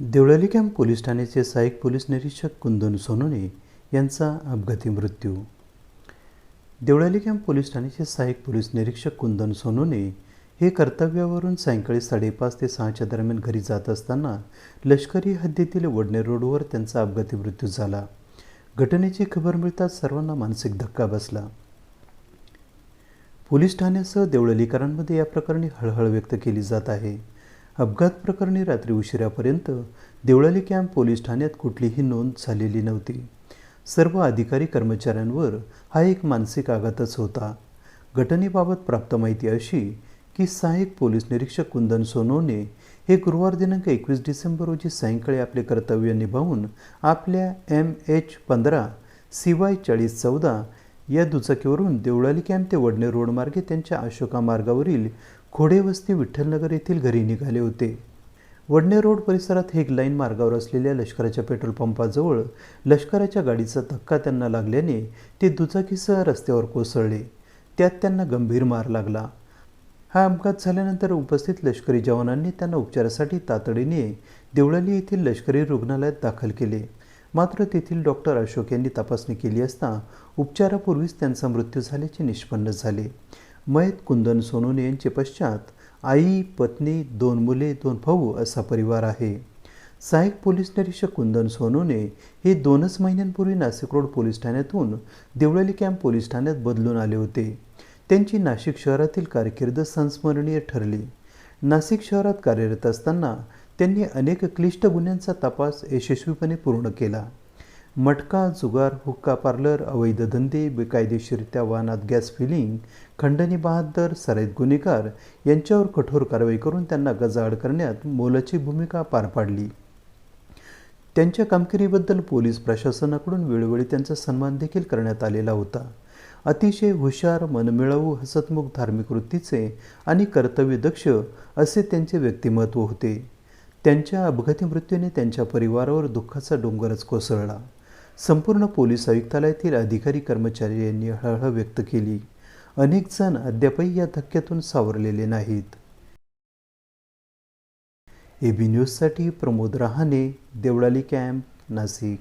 Deolali camp police ठाण्याचे सहाय्यक police निरीक्षक कुंदन सोनोने यांचा अपघाती मृत्यू. देवळाली कॅम्प पोलीस ठाण्याचे सहाय्यक पोलीस निरीक्षक कुंदन सोनोने हे कर्तव्यावरून सायंकाळी साडेपाच ते सहाच्या दरम्यान घरी जात असताना लष्करी हद्दीतील वडणे रोडवर त्यांचा अपघाती मृत्यू झाला. घटनेची खबर मिळताच सर्वांना मानसिक धक्का बसला. पोलीस ठाण्यासह देवळलीकरांमध्ये या प्रकरणी हळहळ व्यक्त केली जात आहे. अपघात प्रकरणी रात्री उशिरापर्यंत देवळाली कॅम्प पोलीस ठाण्यात कुठलीही नोंद झालेली नव्हती. सर्व अधिकारी कर्मचाऱ्यांवर हा एक मानसिक आघातच होता. घटनेबाबत प्राप्त माहिती अशी की सहाय्यक पोलीस निरीक्षक कुंदन सोनवणे हे गुरुवार दिनांक एकवीस डिसेंबर रोजी सायंकाळी आपले कर्तव्य निभावून आपल्या एम एच पंधरा सी वाय चाळीस चौदा या दुचाकीवरून देवळाली कॅम्प ते वडणे रोडमार्गे त्यांच्या अशोका मार्गावरील घोडेवस्ती विठ्ठलनगर येथील घरी निघाले होते. वडणे रोड परिसरात हेग लाईन मार्गावर असलेल्या लष्कराच्या पेट्रोल पंपाजवळ लष्कराच्या गाडीचा धक्का त्यांना लागल्याने ते दुचाकीसह रस्त्यावर कोसळले. त्यात त्यांना गंभीर मार लागला. हा अपघात झाल्यानंतर उपस्थित लष्करी जवानांनी त्यांना उपचारासाठी तातडीने देवळाली येथील लष्करी रुग्णालयात दाखल केले. मात्र तेथील डॉक्टर अशोक यांनी तपासणी केली असता उपचारापूर्वीच त्यांचा मृत्यू झाल्याचे निष्पन्न झाले. मयत कुंदन सोनोने यांचे पश्चात आई पत्नी दोन मुले दोन भाऊ असा परिवार आहे. सहाय्यक पोलीस निरीक्षक कुंदन सोनोने हे दोनच महिन्यांपूर्वी नाशिक रोड पोलीस ठाण्यातून देवळाली कॅम्प पोलीस ठाण्यात बदलून आले होते. त्यांची नाशिक शहरातील कारकीर्द संस्मरणीय ठरली. नाशिक शहरात कार्यरत असताना त्यांनी अनेक क्लिष्ट गुन्ह्यांचा तपास यशस्वीपणे पूर्ण केला. मटका जुगार हुक्का पार्लर अवैध धंदे बेकायदेशीरित्या वाहनात गॅस फिलिंग खंडणी बहादर सराईत गुन्हेगार यांच्यावर कठोर कारवाई करून त्यांना गजाआड करण्यात मोलाची भूमिका पार पाडली. त्यांच्या कामगिरीबद्दल पोलीस प्रशासनाकडून वेळोवेळी त्यांचा सन्मान देखील करण्यात आलेला होता. अतिशय हुशार मनमिळावू हसतमुख धार्मिक वृत्तीचे आणि कर्तव्यदक्ष असे त्यांचे व्यक्तिमत्व होते. त्यांच्या अपघाती मृत्यूने त्यांच्या परिवारावर दुःखाचा डोंगरच कोसळला. संपूर्ण पोलीस आयुक्तालयातील अधिकारी कर्मचारी यांनी हळहळ व्यक्त केली. अनेक जण अद्यापही या धक्क्यातून सावरलेले नाहीत. एबी न्यूजसाठी प्रमोद रहाणे देवळाली कॅम्प नाशिक.